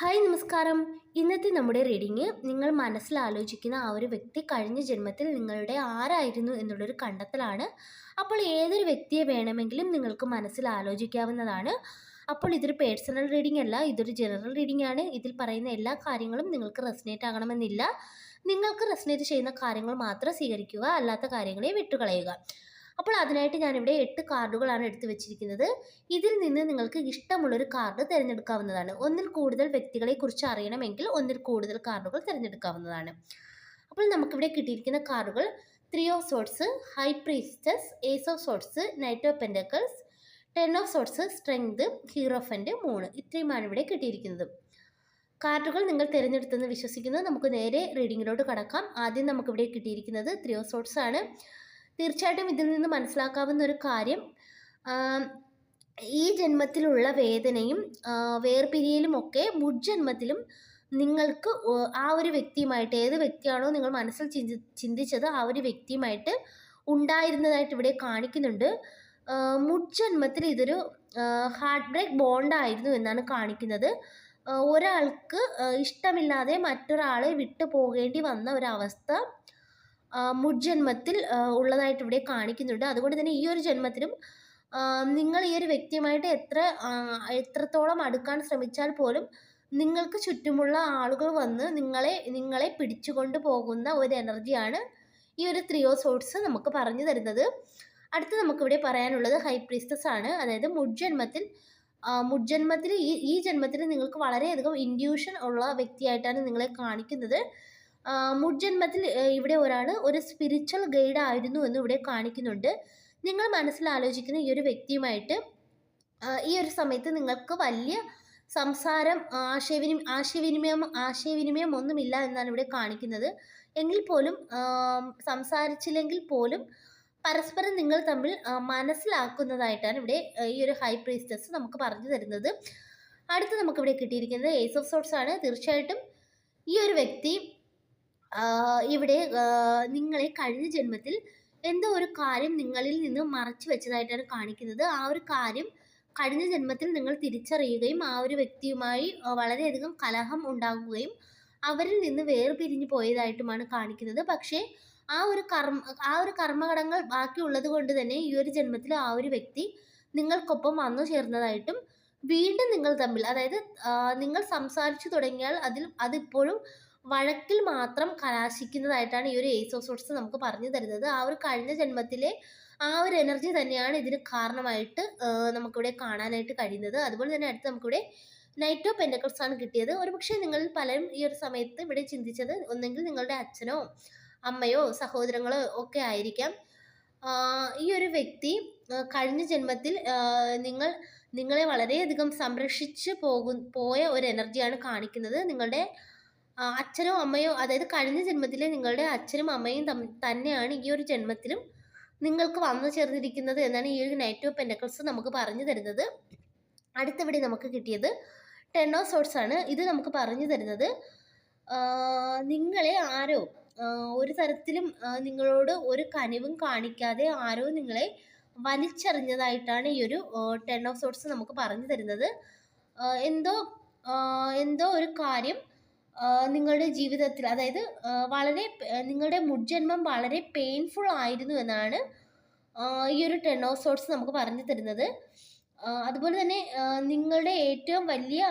Hi നമസ്കാരം. ഇന്നത്തെ നമ്മുടെ റീഡിങ് നിങ്ങൾ മനസ്സിലാലോചിക്കുന്ന ആ ഒരു വ്യക്തി കഴിഞ്ഞ ജന്മത്തിൽ നിങ്ങളുടെ ആരായിരുന്നു എന്നുള്ളൊരു കണ്ടെത്തലാണ്. അപ്പോൾ ഏതൊരു വ്യക്തിയെ വേണമെങ്കിലും നിങ്ങൾക്ക് മനസ്സിൽ ആലോചിക്കാവുന്നതാണ് അപ്പോൾ ഇതൊരു പേഴ്സണൽ റീഡിംഗ് അല്ല ഇതൊരു ജനറൽ റീഡിംഗ് ആണ്. ഇതിൽ പറയുന്ന എല്ലാ കാര്യങ്ങളും നിങ്ങൾക്ക് റെസിനേറ്റ് ആകണമെന്നില്ല. നിങ്ങൾക്ക് റെസിനേറ്റ് ചെയ്യുന്ന കാര്യങ്ങൾ മാത്രം സ്വീകരിക്കുക അല്ലാത്ത കാര്യങ്ങളെ വിട്ടുകളയുക. അപ്പോൾ അതിനായിട്ട് ഞാനിവിടെ എട്ട് കാർഡുകളാണ് എടുത്തു വെച്ചിരിക്കുന്നത്. ഇതിൽ നിന്ന് നിങ്ങൾക്ക് ഇഷ്ടമുള്ളൊരു കാർഡ് തിരഞ്ഞെടുക്കാവുന്നതാണ്. ഒന്നിൽ കൂടുതൽ വ്യക്തികളെ കുറിച്ച് അറിയണമെങ്കിൽ ഒന്നിൽ കൂടുതൽ കാർഡുകൾ തിരഞ്ഞെടുക്കാവുന്നതാണ്. അപ്പോൾ നമുക്കിവിടെ കിട്ടിയിരിക്കുന്ന കാർഡുകൾ three of swords high priestess ace of swords knight of pentacles ten of swords strength ഹീറോഫന്റെ moon ഇത്രയുമാണ് ഇവിടെ കിട്ടിയിരിക്കുന്നത്. കാർഡുകൾ നിങ്ങൾ തിരഞ്ഞെടുത്തെന്ന് വിശ്വസിക്കുന്നത് നമുക്ക് നേരെ റീഡിങ്ങിലോട്ട് കടക്കാം. ആദ്യം നമുക്കിവിടെ കിട്ടിയിരിക്കുന്നത് ത്രീ ഓഫ് സോട്ട്സ് ആണ്. തീർച്ചയായിട്ടും ഇതിൽ നിന്ന് മനസ്സിലാക്കാവുന്ന ഒരു കാര്യം ഈ ജന്മത്തിലുള്ള വേദനയും വേർപിരിയലും ഒക്കെ മുജ്ജന്മത്തിലും നിങ്ങൾക്ക് ആ ഒരു വ്യക്തിയുമായിട്ട് ഏത് വ്യക്തിയാണോ നിങ്ങൾ മനസ്സിൽ ചിന്തി ചിന്തിച്ചത് ആ ഒരു വ്യക്തിയുമായിട്ട് ഉണ്ടായിരുന്നതായിട്ട് ഇവിടെ കാണിക്കുന്നുണ്ട്. മുജന്മത്തിൽ ഇതൊരു ഹാർട്ട് ബ്രേക്ക് ബോണ്ടായിരുന്നു എന്നാണ് കാണിക്കുന്നത്. ഒരാൾക്ക് ഇഷ്ടമില്ലാതെ മറ്റൊരാളെ വിട്ടു പോകേണ്ടി വന്ന ഒരവസ്ഥ മുജ്ജന്മത്തിൽ ഉള്ളതായിട്ട് ഇവിടെ കാണിക്കുന്നുണ്ട്. അതുകൊണ്ട് തന്നെ ഈ ഒരു ജന്മത്തിലും നിങ്ങൾ ഈ ഒരു വ്യക്തിയുമായിട്ട് എത്ര എത്രത്തോളം അടുക്കാൻ ശ്രമിച്ചാൽ പോലും നിങ്ങൾക്ക് ചുറ്റുമുള്ള ആളുകൾ വന്ന് നിങ്ങളെ നിങ്ങളെ പിടിച്ചുകൊണ്ട് പോകുന്ന ഒരു എനർജിയാണ് ഈ ഒരു ത്രിയോ സോട്ട്സ് നമുക്ക് പറഞ്ഞു തരുന്നത്. അടുത്ത് നമുക്കിവിടെ പറയാനുള്ളത് ഹൈ പ്രീസ്റ്റസ് ആണ് അതായത് മുജ്ജന്മത്തിൽ മുജ്ജന്മത്തിൽ ഈ ഈ ജന്മത്തിൽ നിങ്ങൾക്ക് വളരെയധികം ഇൻഡ്യൂഷൻ ഉള്ള വ്യക്തിയായിട്ടാണ് നിങ്ങളെ കാണിക്കുന്നത്. മുജ്ജന്മത്തിൽ ഏ, ഇവിടെ ഒരാൾ ഒരു സ്പിരിച്വൽ ഗൈഡ് ആയിരുന്നു എന്ന് ഇവിടെ കാണിക്കുന്നുണ്ട്. നിങ്ങൾ മനസ്സിൽ ആലോചിക്കുന്ന ഈ ഒരു വ്യക്തിയുമായിട്ട് ഈ ഒരു സമയത്ത് നിങ്ങൾക്ക് വലിയ സംസാരം ആശയവിനി ആശയവിനിമയം ആശയവിനിമയം ഒന്നുമില്ല എന്നാണ് ഇവിടെ കാണിക്കുന്നത്. എങ്കിൽ പോലും സംസാരിച്ചില്ലെങ്കിൽ പോലും പരസ്പരം നിങ്ങൾ തമ്മിൽ മനസ്സിലാക്കുന്നതായിട്ടാണ് ഇവിടെ ഈ ഒരു ഹൈ പ്രീസ്റ്റസ് നമുക്ക് പറഞ്ഞു തരുന്നത്. അടുത്ത് നമുക്കിവിടെ കിട്ടിയിരിക്കുന്നത് ഏസ് ഓഫ് സോട്ട്സ് ആണ്. തീർച്ചയായിട്ടും ഈ ഒരു വ്യക്തി ഇവിടെ നിങ്ങളെ കഴിഞ്ഞ ജന്മത്തിൽ എന്തോ ഒരു കാര്യം നിങ്ങളിൽ നിന്ന് മറച്ചു വെച്ചതായിട്ടാണ് കാണിക്കുന്നത്. ആ ഒരു കാര്യം കഴിഞ്ഞ ജന്മത്തിൽ നിങ്ങൾ തിരിച്ചറിയുകയും ആ ഒരു വ്യക്തിയുമായി വളരെയധികം കലഹം ഉണ്ടാകുകയും അവരിൽ നിന്ന് വേർപിരിഞ്ഞു പോയതായിട്ടുമാണ് കാണിക്കുന്നത്. പക്ഷേ ആ ഒരു കർമ്മ ആ ഒരു കർമ്മഘടങ്ങൾ ബാക്കിയുള്ളത് കൊണ്ട് തന്നെ ഈ ഒരു ജന്മത്തിൽ ആ ഒരു വ്യക്തി നിങ്ങൾക്കൊപ്പം വന്നു ചേർന്നതായിട്ടും വീണ്ടും നിങ്ങൾ തമ്മിൽ അതായത് നിങ്ങൾ സംസാരിച്ചു തുടങ്ങിയാൽ അതിൽ അതിപ്പോഴും വഴക്കിൽ മാത്രം കലാശിക്കുന്നതായിട്ടാണ് ഈ ഒരു ഏസ് ഓഫ് സോഡ്സ് നമുക്ക് പറഞ്ഞു തരുന്നത്. ആ ഒരു കഴിഞ്ഞ ജന്മത്തിലെ ആ ഒരു എനർജി തന്നെയാണ് ഇതിന് കാരണമായിട്ട് നമുക്കിവിടെ കാണാനായിട്ട് കഴിയുന്നത്. അതുപോലെ തന്നെ അടുത്ത് നമുക്കിവിടെ നൈറ്റ് ഓഫ് പെൻഡക്കിൾസ് ആണ് കിട്ടിയത്. ഒരുപക്ഷെ നിങ്ങൾ പലരും ഈ ഒരു സമയത്ത് ഇവിടെ ചിന്തിച്ചത് ഒന്നെങ്കിൽ നിങ്ങളുടെ അച്ഛനോ അമ്മയോ സഹോദരങ്ങളോ ഒക്കെ ആയിരിക്കാം. ഈ ഒരു വ്യക്തി കഴിഞ്ഞ ജന്മത്തിൽ നിങ്ങൾ നിങ്ങളെ വളരെയധികം സംരക്ഷിച്ച് പോകും പോയ ഒരു എനർജിയാണ് കാണിക്കുന്നത്. നിങ്ങളുടെ അച്ഛനോ അമ്മയോ അതായത് കഴിഞ്ഞ ജന്മത്തിലെ നിങ്ങളുടെ അച്ഛനും അമ്മയും തമ്മിൽ തന്നെയാണ് ഈ ഒരു ജന്മത്തിലും നിങ്ങൾക്ക് വന്നു ചേർന്നിരിക്കുന്നത് എന്നാണ് ഈ ഒരു നൈറ്റ് ഓഫ് പെൻഡക്കിൾസ് നമുക്ക് പറഞ്ഞു തരുന്നത്. അടുത്തവിടെ നമുക്ക് കിട്ടിയത് ടെൻ ഓഫ് സോട്ട്സ് ആണ്. ഇത് നമുക്ക് പറഞ്ഞു തരുന്നത്. നിങ്ങളെ ആരോ ഒരു തരത്തിലും നിങ്ങളോട് ഒരു കനിവും കാണിക്കാതെ ആരോ നിങ്ങളെ വലിച്ചെറിഞ്ഞതായിട്ടാണ് ഈ ഒരു ടെൻ ഓഫ് സോട്ട്സ് നമുക്ക് പറഞ്ഞു തരുന്നത്. എന്തോ എന്തോ ഒരു കാര്യം നിങ്ങളുടെ ജീവിതത്തിൽ അതായത് വളരെ നിങ്ങളുടെ മുജ്ജന്മം വളരെ പെയിൻഫുൾ ആയിരുന്നു എന്നാണ് ഈ ഒരു ടെൻ ഓഫ് സോട്സ് നമുക്ക് പറഞ്ഞു തരുന്നത്. അതുപോലെ തന്നെ നിങ്ങളുടെ ഏറ്റവും വലിയ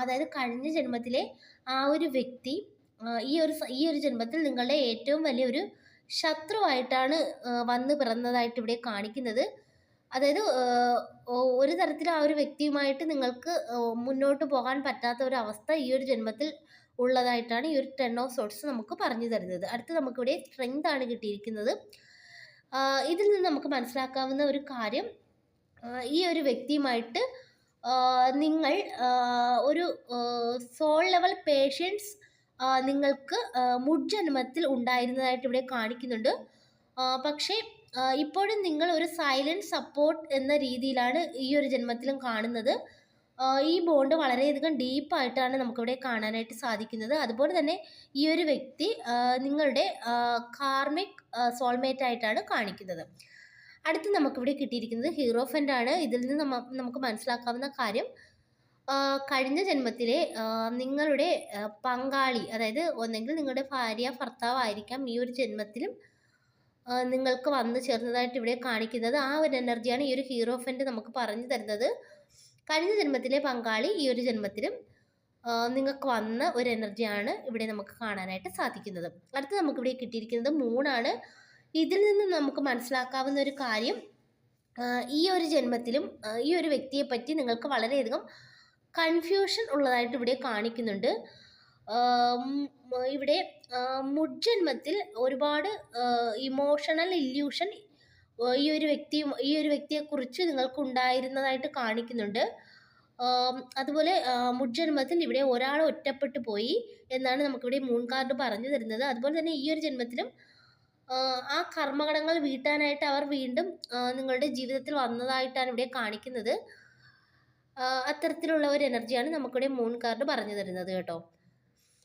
അതായത് കഴിഞ്ഞ ജന്മത്തിലെ ആ ഒരു വ്യക്തി ഈ ഒരു ഈ ഒരു ജന്മത്തിൽ നിങ്ങളുടെ ഏറ്റവും വലിയ ഒരു ശത്രുവായിട്ടാണ് വന്ന് പിറന്നതായിട്ട് ഇവിടെ കാണിക്കുന്നത്. അതായത് ഒരു തരത്തിൽ ആ ഒരു വ്യക്തിയുമായിട്ട് നിങ്ങൾക്ക് മുന്നോട്ട് പോകാൻ പറ്റാത്ത ഒരു അവസ്ഥ ഈ ഒരു ജന്മത്തിൽ ഉള്ളതായിട്ടാണ് ഈ ഒരു ടെൻ ഓഫ് സോട്ട്സ് നമുക്ക് പറഞ്ഞു തരുന്നത്. അടുത്ത് നമുക്കിവിടെ സ്ട്രെങ്ത് ആണ് കിട്ടിയിരിക്കുന്നത്. ഇതിൽ നിന്ന് നമുക്ക് മനസ്സിലാക്കാവുന്ന ഒരു കാര്യം ഈ ഒരു വ്യക്തിയുമായിട്ട് നിങ്ങൾ ഒരു സോൾ ലെവൽ പേഷ്യൻസ് നിങ്ങൾക്ക് മുജ്ജന്മത്തിൽ ഉണ്ടായിരുന്നതായിട്ട് ഇവിടെ കാണിക്കുന്നുണ്ട്. പക്ഷേ ഇപ്പോഴും നിങ്ങൾ ഒരു സൈലന്റ് സപ്പോർട്ട് എന്ന രീതിയിലാണ് ഈ ഒരു ജന്മത്തിലും കാണുന്നത്. ഈ ബോണ്ട് വളരെയധികം ഡീപ്പായിട്ടാണ് നമുക്കിവിടെ കാണാനായിട്ട് സാധിക്കുന്നത്. അതുപോലെ തന്നെ ഈ ഒരു വ്യക്തി നിങ്ങളുടെ കാർമിക് സോൾമേറ്റ് ആയിട്ടാണ് കാണിക്കുന്നത്. അടുത്ത് നമുക്കിവിടെ കിട്ടിയിരിക്കുന്നത് ഹീറോഫന്റ് ആണ്. ഇതിൽ നിന്ന് നമുക്ക് മനസ്സിലാക്കാവുന്ന കാര്യം കഴിഞ്ഞ ജന്മത്തിലെ നിങ്ങളുടെ പങ്കാളി അതായത് ഒന്നെങ്കിൽ നിങ്ങളുടെ ഭാര്യ ഭർത്താവായിരിക്കാം ഈ ഒരു ജന്മത്തിലും നിങ്ങൾക്ക് വന്നു ചേർന്നതായിട്ട് ഇവിടെ കാണിക്കുന്നത്. ആ ഒരു എനർജിയാണ് ഈ ഒരു ഹീറോ ഫെന്റ് നമുക്ക് പറഞ്ഞു തരുന്നത്. കഴിഞ്ഞ ജന്മത്തിലെ പങ്കാളി ഈ ഒരു ജന്മത്തിലും നിങ്ങൾക്ക് വന്ന ഒരു എനർജിയാണ് ഇവിടെ നമുക്ക് കാണാനായിട്ട് സാധിക്കുന്നത്. അടുത്ത് നമുക്കിവിടെ കിട്ടിയിരിക്കുന്നത് മൂണാണ് ഇതിൽ നിന്ന് നമുക്ക് മനസ്സിലാക്കാവുന്ന ഒരു കാര്യം ഈ ഒരു ജന്മത്തിലും ഈ ഒരു വ്യക്തിയെ പറ്റി നിങ്ങൾക്ക് വളരെയധികം കൺഫ്യൂഷൻ ഉള്ളതായിട്ട് ഇവിടെ കാണിക്കുന്നുണ്ട്. ഇവിടെ മുജന്മത്തിൽ ഒരുപാട് ഇമോഷണൽ ഇല്യൂഷൻ ഈ ഒരു വ്യക്തിയും ഈ ഒരു വ്യക്തിയെക്കുറിച്ച് നിങ്ങൾക്ക് ഉണ്ടായിരുന്നതായിട്ട് കാണിക്കുന്നുണ്ട് അതുപോലെ മുജ്ജന്മത്തിൽ ഇവിടെ ഒരാൾ ഒറ്റപ്പെട്ടു പോയി എന്നാണ് നമുക്കിവിടെ മൂൺ കാർഡ് പറഞ്ഞു തരുന്നത്. അതുപോലെ തന്നെ ഈ ഒരു ജന്മത്തിലും ആ കർമ്മഘടങ്ങൾ വീട്ടാനായിട്ട് അവർ വീണ്ടും നിങ്ങളുടെ ജീവിതത്തിൽ വന്നതായിട്ടാണ് ഇവിടെ കാണിക്കുന്നത്. അത്തരത്തിലുള്ള ഒരു എനർജിയാണ് നമുക്കിവിടെ മൂൺ കാർഡ് പറഞ്ഞു തരുന്നത് കേട്ടോ.